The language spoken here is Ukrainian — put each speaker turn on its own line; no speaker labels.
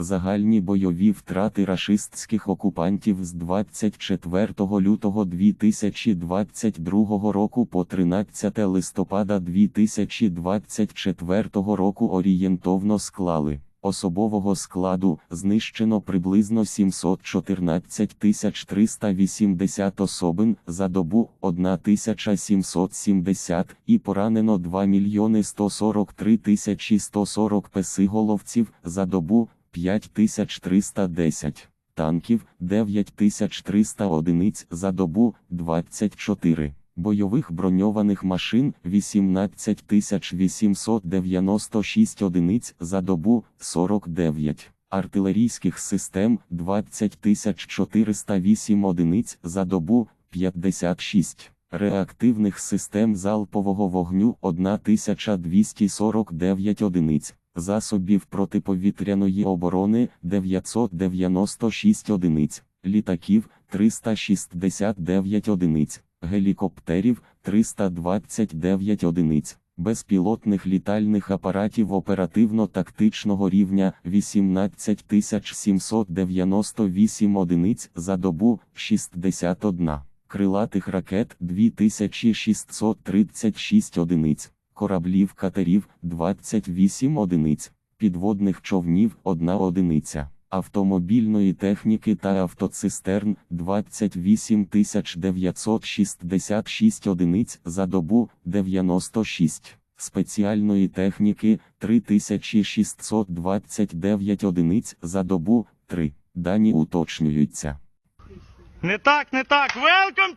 Загальні бойові втрати рашистських окупантів з 24 лютого 2022 року по 13 листопада 2024 року орієнтовно склали. Особового складу знищено приблизно 714 380 особин за добу 1770 і поранено 2 мільйони 143 тисячі 140 песиголовців за добу 5310 танків 9300 одиниць за добу 24 бойових броньованих машин 18 896 одиниць за добу 49 артилерійських систем 20 408 одиниць за добу 56 реактивних систем залпового вогню 1249 одиниць засобів протиповітряної оборони 996 одиниць, літаків 369 одиниць, гелікоптерів 329 одиниць, безпілотних літальних апаратів оперативно-тактичного рівня 18 798 одиниць за добу 61, крилатих ракет 2636 одиниць кораблів катерів 28 одиниць, підводних човнів 1 одиниця, автомобільної техніки та автоцистерн 28 966 одиниць за добу 96, спеціальної техніки 3629 одиниць за добу 3. Дані уточнюються.
Не так, не так. Сука!